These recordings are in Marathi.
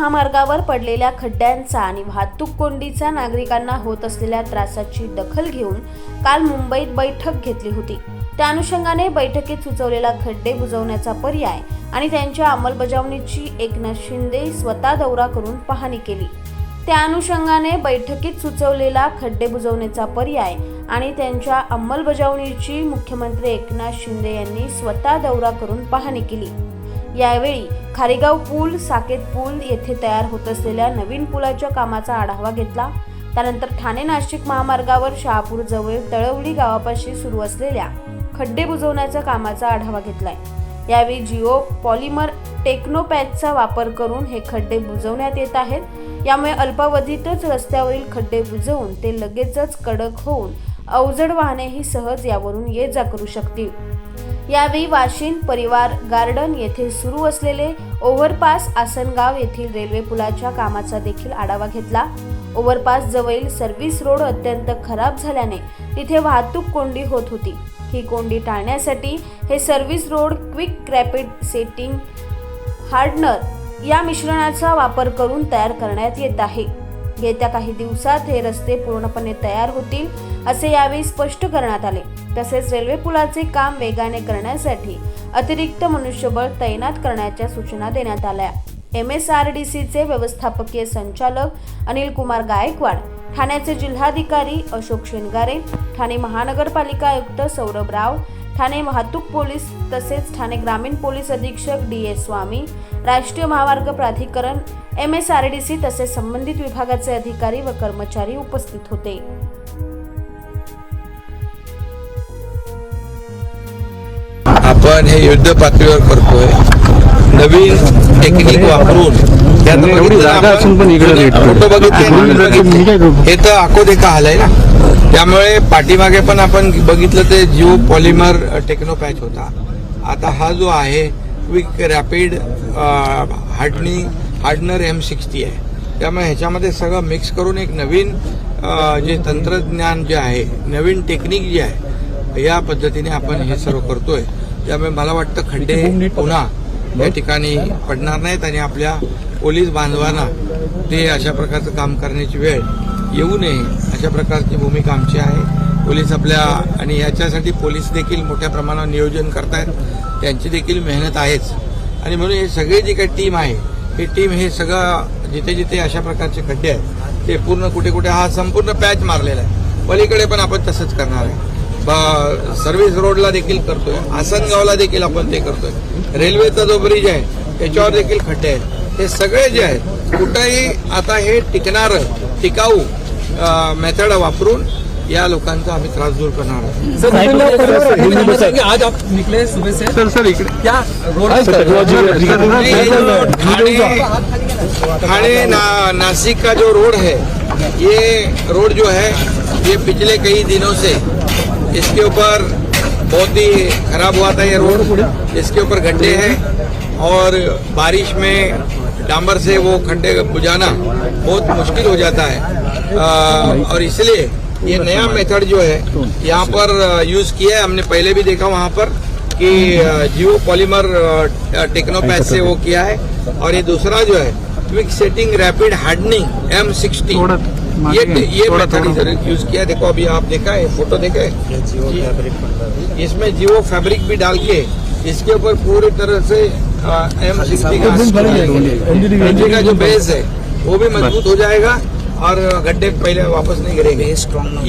महामार्गावर पडलेल्या खड्ड्यांचा आणि वाहतूक कोंडीचा नागरिकांना होत असलेल्या त्रासाची दखल घेऊन काल मुंबईत बैठक घेतली होती. त्या अनुषंगाने बैठकीत सुचवलेला खड्डे बुजवण्याचा पर्याय आणि त्यांच्या अंमलबजावणीची एकनाथ शिंदे स्वतः दौरा करून पाहणी केली. त्या अनुषंगाने बैठकीत सुचवलेला खड्डे बुजवण्याचा पर्याय आणि त्यांच्या अंमलबजावणीची मुख्यमंत्री एकनाथ शिंदे यांनी स्वतः दौरा करून पाहणी केली. यावेळी खारेगाव पूल साकेत पूल येथे तयार होत असलेल्या नवीन पुलाच्या कामाचा आढावा घेतला. त्यानंतर ठाणे नाशिक महामार्गावर शहापूर जवळ तळवली गावापाशी सुरू असलेल्या खड्डे बुजवण्याच्या कामाचा आढावा घेतलाय. यावेळी जिओ पॉलिमर टेक्नोपॅचचा वापर करून हे खड्डे बुजवण्यात येत आहेत. यामुळे अल्पावधीतच रस्त्यावरील खड्डे बुजवून ते लगेचच कडक होऊन अवजड वाहनेही सहज यावरून ये जा करू शकतील. यावेळी वाशिन परिवार गार्डन येथे सुरू असलेले ओव्हरपास आसनगाव येथील रेल्वे पुलाच्या कामाचा देखील आढावा घेतला. ओव्हरपास जवळील सर्व्हिस रोड अत्यंत खराब झाल्याने तिथे वाहतूक कोंडी होत होती. ही कोंडी टाळण्यासाठी हे service road quick rapid setting hardener या मिश्रणाचा वापर करून तयार करण्यात येत आहे. येत्या काही दिवसात हे रस्ते पूर्णपणे तयार होतील असे यावेळी स्पष्ट करण्यात आले. तसेच रेल्वे पुलाचे काम वेगाने करण्यासाठी अतिरिक्त मनुष्यबळ तैनात करण्याच्या सूचना देण्यात आल्या. एम एस आर डी सीचे व्यवस्थापकीय संचालक अनिल कुमार गायकवाड ठाण्याचे जिल्हाधिकारी अशोक शेनगारे ठाणे महानगरपालिका आयुक्त सौरभ राव ठाणे वाहतूक पोलीस तसेच ठाणे ग्रामीण पोलीस अधीक्षक डी एस स्वामी राष्ट्रीय महामार्ग प्राधिकरण M S R D C तसेच संबंधित विभागाचे अधिकारी व कर्मचारी उपस्थित होते. आपण हे युद्ध पातळीवर करतोय. नवीन टेक्निक वापरून फोटो. बघितले? हे तर आखो देखा आहे ना. त्यामुळे पाठीमागे पण आपण बघितलं ते जिओ पॉलिमर टेक्नोपॅच होता. आता हा जो आहे quick rapid hardening hardener M sixty आहे. त्यामुळे ह्याच्यामध्ये सगळं मिक्स करून एक नवीन जे तंत्रज्ञान जे आहे नवीन टेक्निक जी आहे या पद्धतीने आपण हे सर्व करतोय. त्यामुळे मला वाटतं खड्डे पुन्हा या ठिकाणी पडणार नाहीत आणि आपल्या पोलीस बांधवांना ते अशा प्रकारचं काम करण्याची वेळ येऊ नये अशा प्रकारची भूमिका आमची आहे. पोलीस आपल्या आणि याच्यासाठी पोलीस देखील मोठ्या प्रमाणावर नियोजन करतायत. त्यांची देखील मेहनत आहेच. आणि म्हणून हे सगळे जी काही टीम आहे ही टीम हे सगळं जिथे जिथे अशा प्रकारचे खड्डे आहेत ते पूर्ण कुठे कुठे हा संपूर्ण पॅच मारलेला आहे. पलीकडे पण आपण तसंच करणार आहे. सर्व्हिस रोडला देखील करतोय आसनगावला देखील आपण ते करतोय रेल्वेचा जो ब्रिज आहे त्याच्यावर देखील खड्डे आहेत हे सगळे जे आहेत कुठंही आता हे टिकणार टिकाऊ मेथड वापरून या लोकांचा आम्ही त्रास दूर करणार आहोत आज आप निकले सुबह से सर सर इकडे क्या रोड नहीं, ये जो ठाणे ठाणे ना, नासिक का जो रोड है ये रोड जो है ये पिछले कई दिनों से इसके ऊपर बहुत ही खराब हुआ था ये रोड। इसके ऊपर गड्ढे हैं और बारिश में डांबर से वो खड्डे बुझाना बहुत मुश्किल हो जाता है। आ, और इसलिए ये नया मेथड जो है यहाँ पर यूज़ किया है। हमने पहले भी देखा वहाँ पर कि जियो पॉलीमर टेक्नोपैथ से वो किया है। और ये दूसरा जो है quick setting rapid hardening M sixty ये ये थोड़ा, मेथड इधर यूज़ किया। देखो अभी आप देखा है फ़ोटो देखा है? इसमें जियो फैब्रिक भी डाल के इसके ऊपर पूरी तरह से एम सिक्सटी का जो बेस है वो भी मज़बूत हो जाएगा और गड्ढे पहले वापस नहीं गिरेंगे।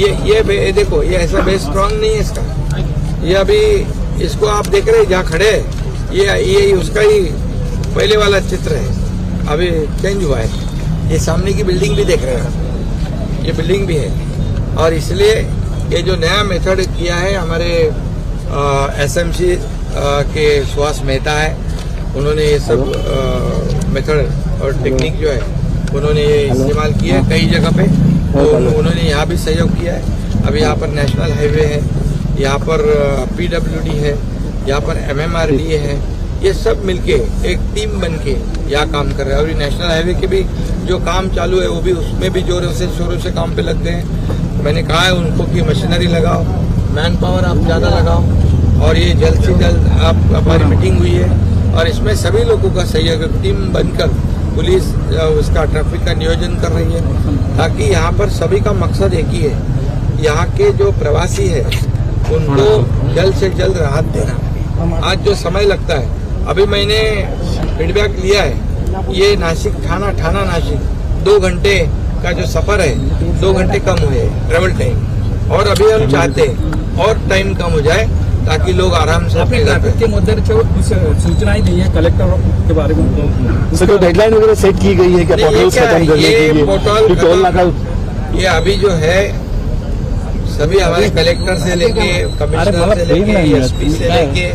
ये ये देखो ये ऐसा बेस स्ट्रांग नहीं है इसका। ये अभी इसको आप देख रहे हैं जहाँ खड़े ये ये उसका ही पहले वाला चित्र है। अभी चेंज हुआ है। ये सामने की बिल्डिंग भी देख रहे हैं। ये बिल्डिंग भी है। और इसलिए ये जो नया मेथड किया है हमारे एसएमसी के सुहास मेहता है उन्होंने ये सब मेथड और टेक्निक जो है उन्होंने ये इस्तेमाल किया है कई जगह पे। तो उन्होंने यहाँ भी सहयोग किया है। अब यहाँ पर नेशनल हाईवे है यहाँ पर पीडब्ल्यूडी है यहाँ पर एमएमआरडी है। ये सब मिलके एक टीम बन के यहाँ काम कर रहे हैं। और ये नेशनल हाईवे के भी जो काम चालू है वो भी उसमें भी जोरों से, शोरों से काम पे लगते हैं। मैंने कहा है उनको कि मशीनरी लगाओ मैन पावर आप ज़्यादा लगाओ, और ये जल्द से जल्द आप, हमारी मीटिंग हुई है। और इसमें सभी लोगों का सहयोग टीम बनकर पुलिस उसका ट्रैफ़िक का नियोजन कर रही है, ताकि यहाँ पर सभी का मकसद एक ही है, यहाँ के जो प्रवासी है, उनको जल्द से जल्द राहत देना। आज जो समय लगता है, अभी मैंने फीडबैक लिया है ये नासिक थाना ठाना नासिक दो घंटे का जो सफ़र है दो घंटे कम हुए ट्रेवल टाइम और अभी हम चाहते हैं और टाइम कम हो जाए ताकि लोग आराम से अपने घर ट्रैफ़िक के मुद्दे सूचनाएँ दी है कलेक्टर के बारे में। सर कोई डेडलाइन वगैरह सेट की गई है क्या? ये क्या है? खत्म करने ये के लिए? पोर्टल कि टोल नाका ये अभी जो है सभी हमारे कलेक्टर से लेके कमिश्नर से लेके एसपी से लेके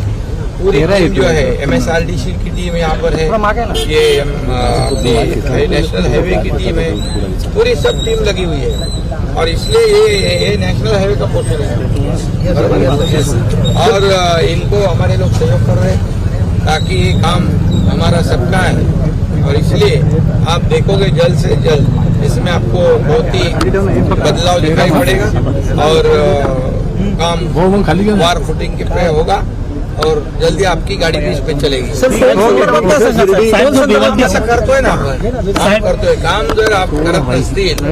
पूरी टीम जो है एमएसआरडीसी की टीम यहाँ पर है। ये नेशनल हाईवे की टीम है। पूरी सब टीम लगी हुई है। और इसलिए ये ये नेशनल हाईवे का पोर्टल है। और इनको हमारे लोग सहयोग कर रहे हैं ताकि ये काम हमारा सबका है। और इसलिए आप देखोगे जल्द से जल्द इसमें आपको बहुत ही बदलाव दिखाई पड़ेगा। और काम वार फुटिंग के पे होगा। और जल्दी आपकी गाडी भी इस पे चलेगी करतोय ना आपण करतोय काम जर आप करत नसतील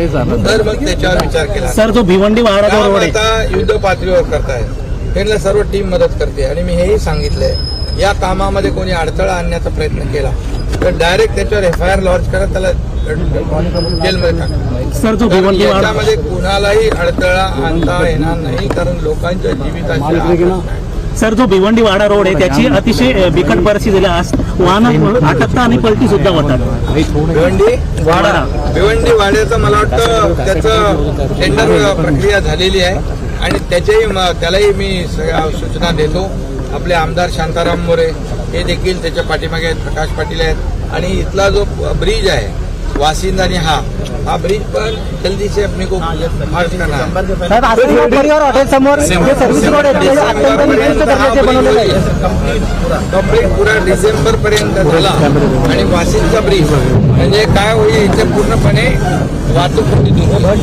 तर मग त्याच्यावर विचार केला सर जो भिवंडी महाराजा आता युद्ध पातळीवर करताय त्यांना सर्व टीम मदत करते आणि मी हेही सांगितलंय या कामामध्ये कोणी अडथळा आणण्याचा प्रयत्न केला तर डायरेक्ट त्याच्यावर एफ आय आर लॉन्च करा त्याला जेलमध्ये याच्यामध्ये कुणालाही अडथळा आणता येणार नाही कारण लोकांच्या जीविताची. सर जो भिवंडी वाडा रोड आहे त्याची अतिशय बिकट परिस्थिती झाली. आज वाहनं अटकता आणि पलटी सुद्धा होतात. भिवंडी वाडा. भिवंडी वाड्याचं मला वाटतं त्याचं टेंडर प्रक्रिया झालेली आहे. आणि त्याच्याही म- त्यालाही मी सगळ्या सूचना देतो. आपले आमदार शांताराम मोरे हे देखील त्याच्या पाठीमागे आहेत प्रकाश पाटील आहेत. आणि इथला जो ब्रिज आहे वासिंद आणि हा. हा ब्रिज पण जल्दी से अपने को मार्च करना है कंप्लीट पुरा. डिसेंबर पर्यंत झाला. आणि वाशिंदचा ब्रिज म्हणजे काय होईल इथे पूर्णपणे वाहतूक होईल.